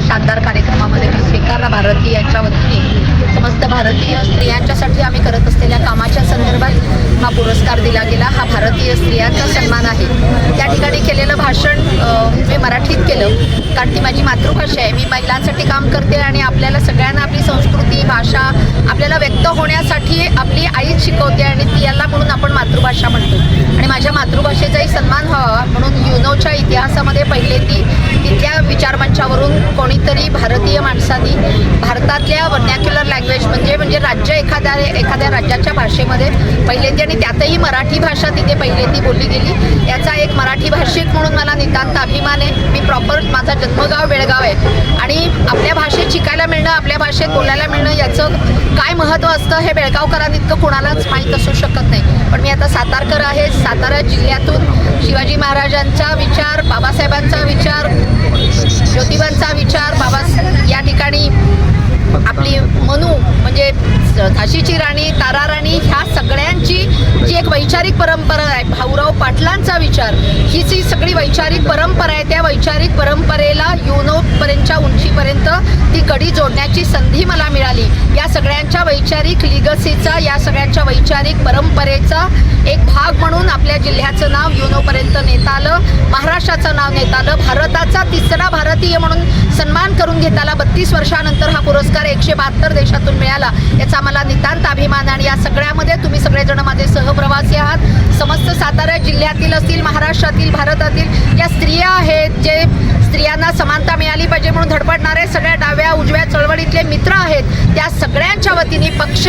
शानदार कार्यक्रमामध्ये मी स्वीकारला भारतीय यांच्या वतीने. समस्त भारतीय स्त्रियांच्यासाठी आम्ही करत असलेल्या कामाच्या संदर्भात हा पुरस्कार दिला गेला. हा भारतीय स्त्रियांचा सन्मान आहे. त्या ठिकाणी केलेलं भाषण मी मराठीत केलं. कारण ती माझी मातृभाषा आहे. मी महिलांसाठी काम करते आणि आपल्याला सगळ्यांना आपली संस्कृती भाषा आपल्याला व्यक्त होण्यासाठी आपली आईच शिकवते आणि ती याला म्हणून आपण मातृभाषा म्हणतो. आणि माझ्या मातृभाषेचाही सन्मान व्हावा म्हणून युनोच्या इतिहासामध्ये पहिले ती तिथल्या विचारमंचावरून कुठेतरी भारतीय माणसांनी भारतातल्या वर्नॅक्युलर लँग्वेज म्हणजे म्हणजे राज्य एखाद्या एखाद्या राज्याच्या भाषेमध्ये पहिल्यांदी आणि त्यातही मराठी भाषा तिथे पहिल्यांदी बोलली गेली. याचा एक मराठी भाषिक म्हणून मला नितांत अभिमान आहे. मी प्रॉपर माझा जन्मगाव बेळगाव आहे. आणि आपल्या भाषेत शिकायला मिळणं आपल्या भाषेत बोलायला मिळणं याचं काय महत्त्व असतं हे बेळगावकरांनी इतकं कोणालाच माहीत असू शकत नाही. पण मी आता सातारकर आहे. सातारा जिल्ह्यातून शिवाजी महाराजांचा विचार बाबासाहेबांचा विचार ज्योतिबांचा विचार बाबा या ठिकाणी आपली मनू म्हणजे झाशीची राणी तारा राणी ह्या सगळ्यांची जी एक वैचारिक परंपरा आहे भाऊराव पाटलांचा विचार ही जी सगळी वैचारिक परंपरा आहे. त्या वैचारिक परंपरेला युनोपर्यंतच्या उंचीपर्यंत ती कडी जोडण्याची संधी मला मिळाली. या सगळ्यांच्या वैचारिक लिगसीचा या सगळ्यांच्या वैचारिक परंपरेचा एक भाग म्हणून आपल्या जिल्ह्याचं नाव युनोपर्यंत नेता आलं महाराष्ट्राचं नाव नेता आलं भारताचा तिसरा भारतीय म्हणून सन्मान करून घेताला बत्तीस वर्षानंतर हा पुरस्कार एकशे बहात्तर देशातून मिळाला. याचा मला नितांत अभिमान आणि या सगळ्यामध्ये तुम्ही सगळेजण माझे सहप्रवासी आहात. समस्त सातारा जिल्ह्यातील असतील महाराष्ट्रातील भारतातील या स्त्रिया आहेत जे स्त्रियांना समानता मिळाली पाहिजे म्हणून धडपडणारे सगळ्या डाव्या उजव्या चळवळीतले मित्र आहेत. त्या सगळ्यांच्या वतीने पक्ष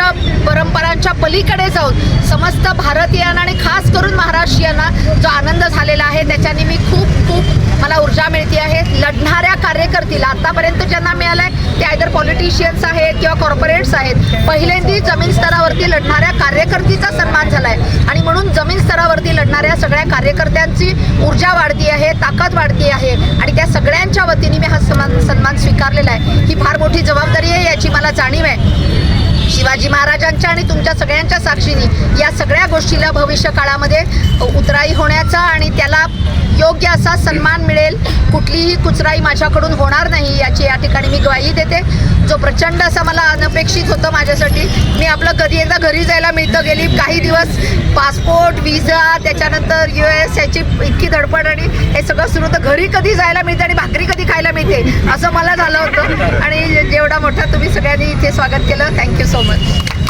परंपरांच्या पलीकडे जाऊन समस्त भारतीयांना आणि खास करून महाराष्ट्रीयांना जो आनंद झालेला आहे. त्याच्याने मी खूप खूप मला ऊर्जा मिळते आहे. लढणाऱ्या कार्यकर्तीला आतापर्यंत ज्यांना मिळालं आहे ते आयदर पॉलिटिशियन्स आहेत किंवा कॉर्पोरेट्स आहेत पहिल्यांदी जमीन स्तरावरती लढणाऱ्या कार्यकर्तीचा सन्मान झाला आहे आणि म्हणून जमीन स्तरावरती लढणाऱ्या सगळ्या कार्यकर्त्यांची ऊर्जा वाढती आहे ताकद वाढती आहे. आणि त्या सगळ्यांच्या वतीने मी हा सन्मान सन्मान स्वीकारलेला आहे. ही फार मोठी जबाबदारी आहे याची मला जाणीव आहे. शिवाजी महाराजांच्या आणि तुमच्या सगळ्यांच्या साक्षीने या सगळ्या गोष्टीला भविष्य काळामध्ये उतराई होण्याचा आणि त्याला योग्य असा सन्मान मिळेल. कुठलीही कुचराई माझ्याकडून होणार नाही याची या ठिकाणी मी ग्वाही देते. जो प्रचंड असा मला अनपेक्षित होतं माझ्यासाठी मी आपलं कधी एकदा घरी जायला मिळतं गेली काही दिवस पासपोर्ट विजा त्याच्यानंतर यू एस याची इतकी धडपड आणि हे सगळं सुरू होतं. घरी कधी जायला मिळते आणि भाकरी कधी खायला मिळते असं मला झालं होतं. आणि जेवढा मोठा तुम्ही सगळ्यांनी इथे स्वागत केलं. Thank you so much